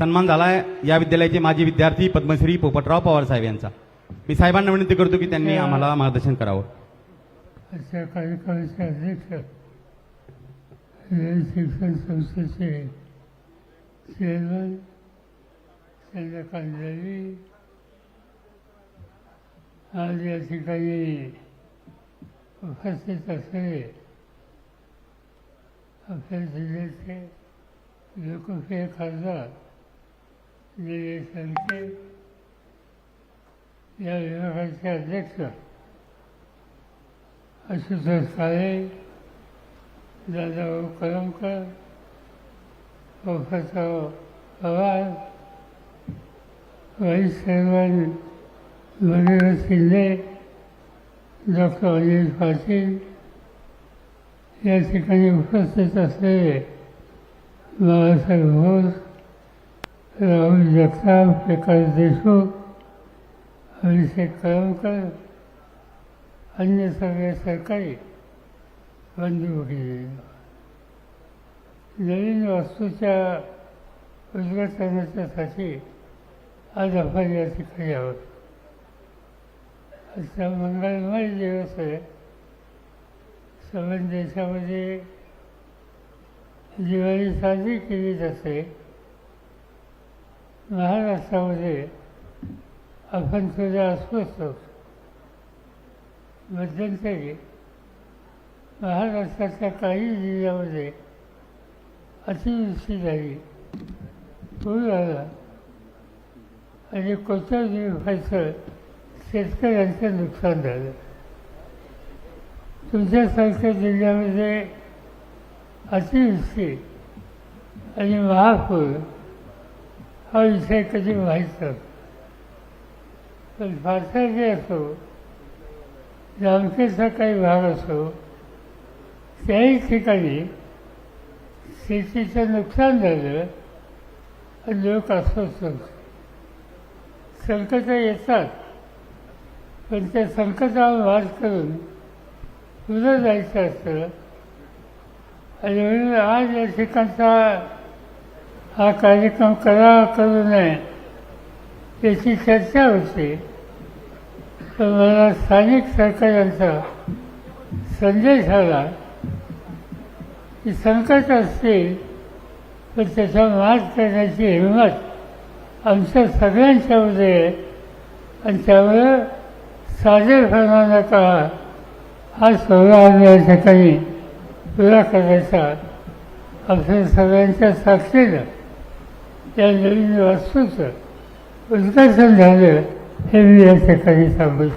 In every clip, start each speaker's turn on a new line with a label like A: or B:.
A: सन्मान झाला आहे या विद्यालयाचे माजी विद्यार्थी पद्मश्री पोपटराव पवार साहेब यांचा. मी साहेबांना विनंती करतो की त्यांनी आम्हाला मार्गदर्शन करावं.
B: अशा कार्यक्रमाचे अध्यक्ष हे शिक्षण संस्थेचे चेअरमन चंद्रकांत रवी आज या ठिकाणी उपस्थित असलेले आपल्या जिल्ह्याचे लोकप्रिय खासदार या विभागाचे अध्यक्ष Ashutosh Kale Dadabhau Kalamkar professor Pawar vice chairman वगैरे शिंदे डॉक्टर अनिल पाटील या ठिकाणी उपस्थित असलेले बाबासाहेब घोष राहुल जगताप प्रकाश देशमुख अभिषेक कळमकर अन्य सगळे सरकारी बंधू भगिनी नवीन वास्तूच्या उद्घाटनाच्यासाठी आज आपण या ठिकाणी आहोत. आजचा मंगळमय दिवस आहे. सर्व देशामध्ये दिवाळी साजरी केली जाते महाराष्ट्रामध्ये आपण सुद्धा अस्वस्थ होतो. मध्यंतरी महाराष्ट्राच्या काही जिल्ह्यामध्ये अतिवृष्टी झाली. पूर आला. आणि कोट्यावधी व्हायचं शेतकऱ्यांचं नुकसान झालं. तुमच्यासारख्या जिल्ह्यामध्ये अतिवृष्टी आणि महापूर हा विषय कधी माहीत नव्हता पण फारसा असो जामखेडचा काही भाग असो त्याही ठिकाणी शेतीचं नुकसान झालं आणि लोक अस्वस्थ होते. संकट येतात पण त्या संकटावर मात करून पुढं जायचं असतं. आणि म्हणून आज या ठिकाणचा हा कार्यक्रम करावा करू नये याची चर्चा होती. तर मला स्थानिक सरकारांचा संदेश आला की संकट असतील तर त्याचा मात करण्याची हिंमत आमच्या सगळ्यांच्यामध्ये आहे. आणि त्यामुळं साधेपणानं नका हा सोहळा आम्ही या ठिकाणी पुरा करायचा. आमच्या सगळ्यांच्या साक्षीनं या नवीन वास्तूचं उद्घाटन झालं हे मी या ठिकाणी सांगू.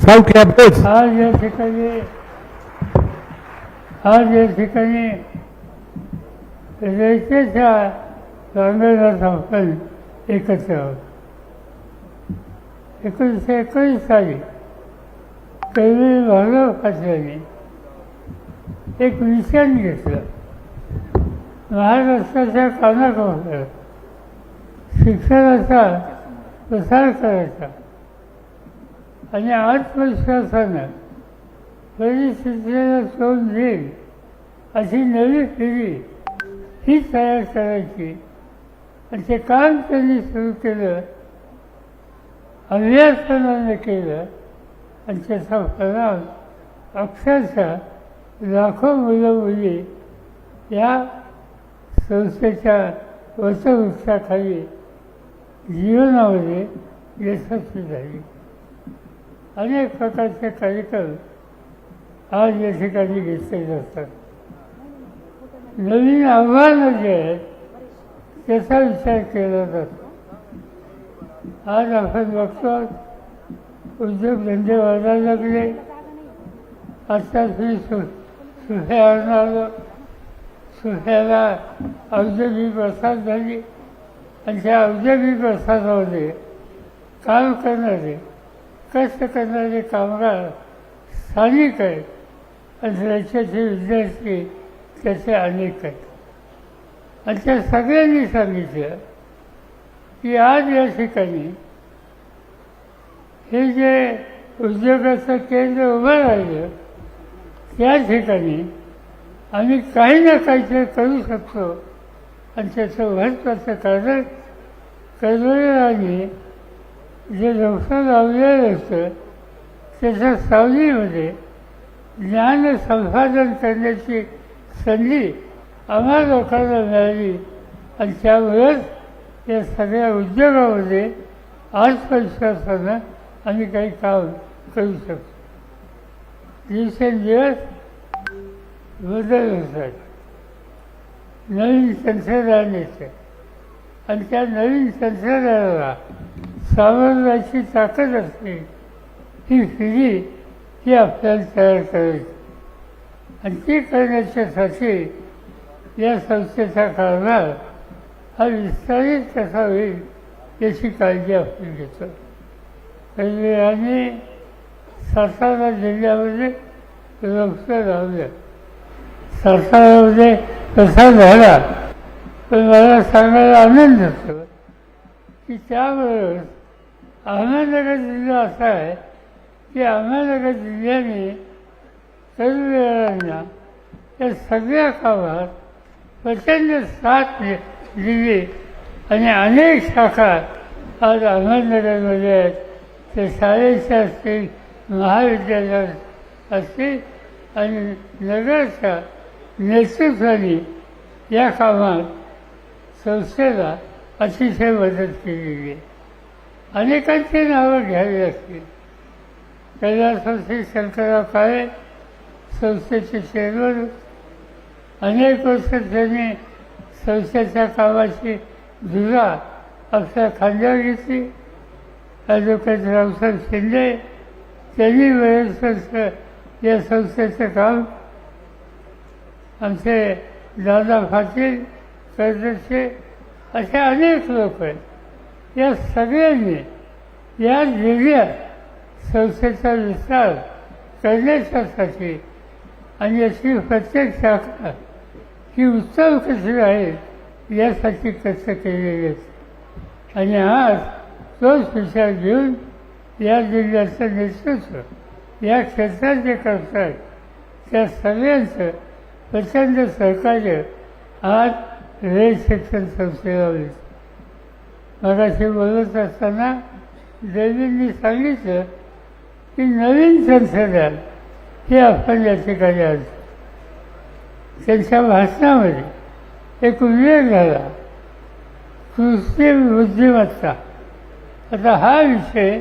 C: साऊथ
B: आज या ठिकाणी आज या ठिकाणी रेषेच्या प्रांगणात आपण एकत्र आहोत. एकोणीसशे एकोणीस साली कैवी भागव खात्याने एक मिशन घेतलं. महाराष्ट्राच्या कानाकोपऱ्यात शिक्षणाचा प्रसार करायचा. आणि आत्मविश्वासानं परिस्थितीला तोंड देईल अशी नवी पिढी ही तयार करायची. आणि ते काम त्यांनी सुरू केलं अभ्यासनानं केलं आणि त्याचा परिणाम अक्षरशः लाखो मुलं मुली या संस्थेच्या वसवृक्षाखाली जीवनामध्ये यशस्वी झाली. अनेक प्रकारचे कार्यक्रम आज या ठिकाणी घेतले जातात. नवीन आव्हानं जे आहेत त्याचा विचार केला जातो. आज आपण बघतो उद्योगधंदे वाढायला लागले. आत्ताच मी सु सुफे आणणार सुफ्याला औद्योगिक प्रसाद झाली. आणि ज्या औद्योगिक वसाहतामध्ये काम करणारे कष्ट करणारे कामगार स्थानिक आहेत. आणि राज्याचे विद्यार्थी त्याचे अनेक आहेत. आणि त्या सगळ्यांनी सांगितलं की आज या ठिकाणी हे जे उद्योगाचं केंद्र उभं राहिलं त्या ठिकाणी आम्ही काही ना काहीतरी करू शकतो आणि त्याचं महत्त्वाचं कारण कर्मयोगाने जे लोकं लावलेलं असतं त्याच्या सावलीमध्ये ज्ञान संपादन करण्याची संधी आम्हा लोकांना मिळाली. आणि त्यामुळेच या सगळ्या उद्योगामध्ये आत्मविश्वासानं आम्ही काही काम करू शकतो. दिवसेंदिवस बदल होतात नवीन तंत्रज्ञान येतं. आणि त्या नवीन तंत्रज्ञानाला सावरण्याची ताकद असते. ही पिढी ती आपल्याला तयार करायची आणि ती करण्याच्यासाठी या संस्थेचा कारभार हा विस्तारित कसा होईल याची काळजी आपण घेतो. रेल्वेने सातारा जिल्ह्यामध्ये रक्त लावलं सातारामध्ये तसा झाला. पण मला सांगायला आनंद होतो की त्यावेळेस अहमदनगर जिल्हा असा आहे की अहमदनगर जिल्ह्याने तरुणांना या सगळ्या कामात प्रचंड साथ दिली आणि अनेक शाखा आज अहमदनगरमध्ये आहेत. ते शाळेच्या असतील महाविद्यालयात असतील आणि नगरच्या नेतृत्वाने या कामात संस्थेला अतिशय मदत केलेली आहे. अनेकांची नावं घ्यावी लागतील. संस्थे शंकरराव काळे संस्थेचे चेअरमन अनेक वर्ष त्यांनी संस्थेच्या कामाची धुरा आपल्या खांद्यावर घेतली. ॲडव्होकेट रावसाहेब शिंदे त्यांनी वेळेस या संस्थेचं काम आमचे दादा पाटील कर्जचे असे अनेक लोक आहेत. या सगळ्यांनी या जिल्ह्यात संस्थेचा विस्तार करण्याच्यासाठी आणि याची प्रत्येक शाखा ही उत्तम कशी आहे यासाठी कष्ट केलेले आहेत. आणि आज तोच विचार घेऊन या जिल्ह्याचं नेतृत्व या क्षेत्रात जे करतात त्या सगळ्यांचं प्रचंड सहकार्य आज रेल शिक्षण संस्थेला मिळतं मगाशी बोलत असताना देवींनी सांगितलं की नवीन तंत्रज्ञान हे आपण या ठिकाणी आज त्यांच्या भाषणामध्ये एक उल्लेख झाला. कृत्रिम बुद्धिमत्ता. आता हा विषय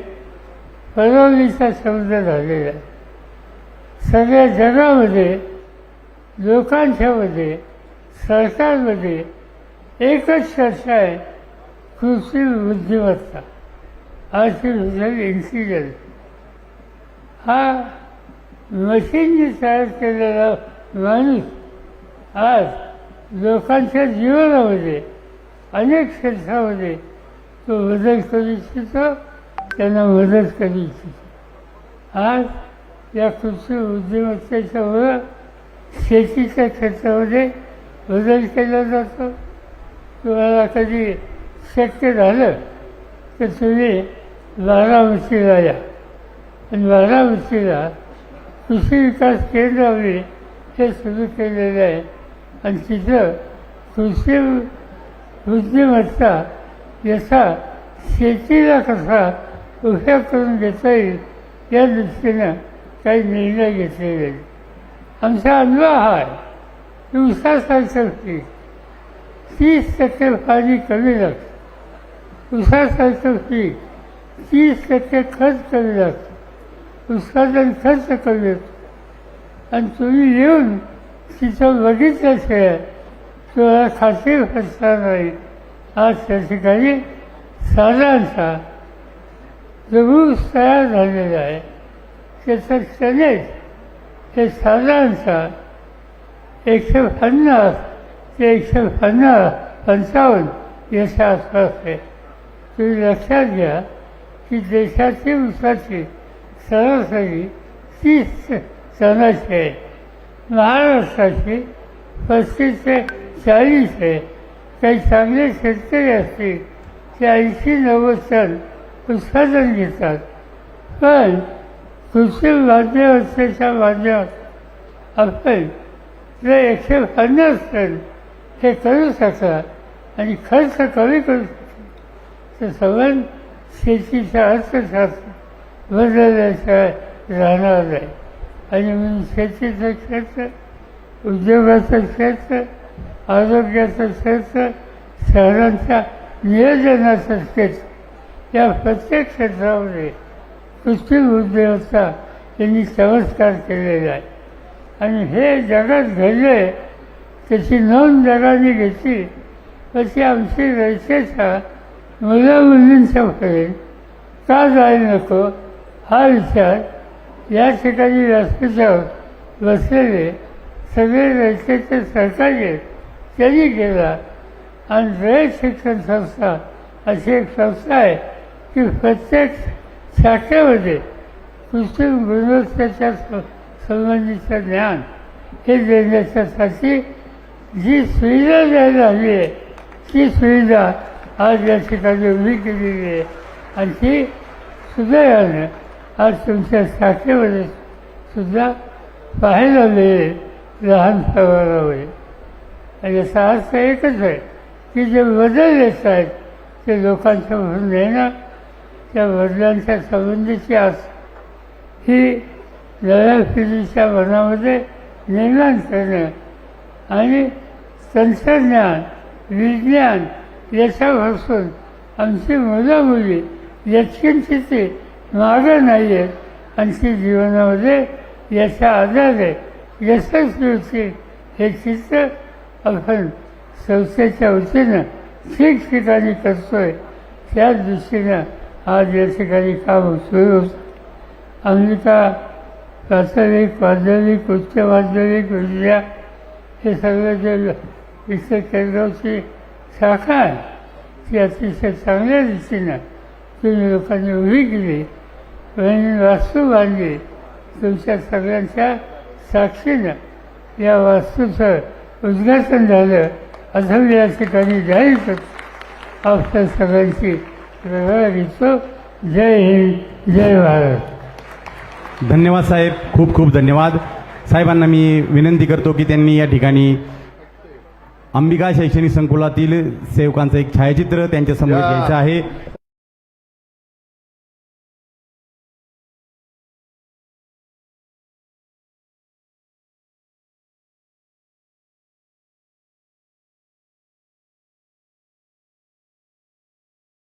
B: परवलीचा शब्द झालेला आहे. सगळ्या जगामध्ये लोकांच्यामध्ये सरकारमध्ये एकच चर्चा आहे कृत्रिम बुद्धिमत्ता. Artificial intelligence. हा मशीनने तयार केलेला माणूस आज लोकांच्या जीवनामध्ये अनेक क्षेत्रामध्ये तो बदल करू इच्छितो त्यांना मदत करू इच्छितो. आज या कृषी बुद्धिमत्तेच्यामुळं शेतीच्या क्षेत्रामध्ये बदल केला जातो. तुम्हाला कधी शक्य झालं तर तुम्ही बारामतीला या. आणि बारामतीला कृषी विकास केंद्राने हे सुरू केलेलं आहे. आणि तिथं कृषी बुद्धिमत्ता याचा शेतीला कसा उपयोग करून घेता येईल या दृष्टीनं काही निर्णय घेतलेले आहेत. आमचा अनुभव आहे. की उसासारखं पीक तीस टक्के पाणी कमी लागतं उसासारखं पीक तीस टक्के खर्च कमी लागतं उत्पादन खर्च कमी येतो आणि तुम्ही येऊन तिथं खेळ तुम्हाला खात्री बसणार नाही. आज त्या ठिकाणी साधारणतः जरूर तयार झालेला आहे. त्याचं टनेज ते साधारणतः एकशे पन्नास ते एकशे पन्नास पंचावन्न याच्या आसपास आहे. तुम्ही लक्षात घ्या की देशाची उसाची सरासरी तीस टनाची आहे. महाराष्ट्राची पस्तीस ते चाळीस आहे. काही चांगले शेतकरी असतील ते ऐंशी नव्वद टन उत्पादन घेतात. पण कृषी माध्यवस्थेच्या वाद्यात आपण जर एकशे पन्नास टन हे करू शकता आणि खर्च कमी करू शकता तर सवन शेतीचा अर्थशास्त्र बदलल्याशिवाय राहणार नाही आणि म्हणून शेतीचं क्षेत्र उद्योगाचं क्षेत्र आरोग्याचं क्षेत्र शहरांच्या नियोजनाचं क्षेत्र या प्रत्येक क्षेत्रामध्ये कृत्रिम देवता यांनी चमत्कार केलेला आहे. आणि हे जगात घडले त्याची नोंद जगाने घेतली. तशी आमची रयतेच्या मुलामुलींच्या पर्यंत का जायला नको? हा विचार या ठिकाणी व्यासपीठावर बसलेले सगळे रयतेचे सहकारी आहेत. त्यांनी केला. आणि रयत शिक्षण संस्था अशी एक संस्था आहे की प्रत्येक शाखेमध्ये पुस्तक गुणवत्तेच्या स- संबंधीचं ज्ञान हे देण्याच्यासाठी जी सुविधा द्यायला हवी आहे ती सुविधा आज या ठिकाणी उभी केलेली आहे. आणि ती सुदैवानं आज तुमच्या शाखेमध्ये सुद्धा पाहायला मिळेल लहान प्रमाणामध्ये आणि याचा अर्थ एकच आहे की जे बदल येत आहेत ते लोकांच्या म्हणून येणं त्या वडिलांच्या संबंधीची आस. ही नव्या पिढीच्या मनामध्ये निर्माण करणं आणि तंत्रज्ञान विज्ञान याच्यापासून आमची मुलं मुली याची ती मागं नाही आहेत आमची जीवनामध्ये याच्या आधारे यशस्वी होतील हे चित्र आपण संस्थेच्या वतीनं ठिकठिकाणी करतोय. त्याच दृष्टीनं आज या ठिकाणी काम सुरू होतं अमेरिका प्राथमिक माध्यमिक उच्च माध्यमिक विद्या हे सगळं जे विषय केंद्राची शाखा आहे. ती अतिशय चांगल्या रीतीनं तुम्ही लोकांनी उभी केली. आणि वास्तू बांधली. तुमच्या सगळ्यांच्या साक्षीनं या वास्तूचं उद्घाटन झालं. असं मी या ठिकाणी जाहीर करतो आपल्या सगळ्यांची घेतो जय हिंद जय भारत
A: धन्यवाद साहेब खूप खूप धन्यवाद साहेबांना मी विनंती करतो की त्यांनी या ठिकाणी अंबिका शैक्षणिक संकुलातील सेवकांचं एक छायाचित्र त्यांच्यासमोर. घ्यायचं आहे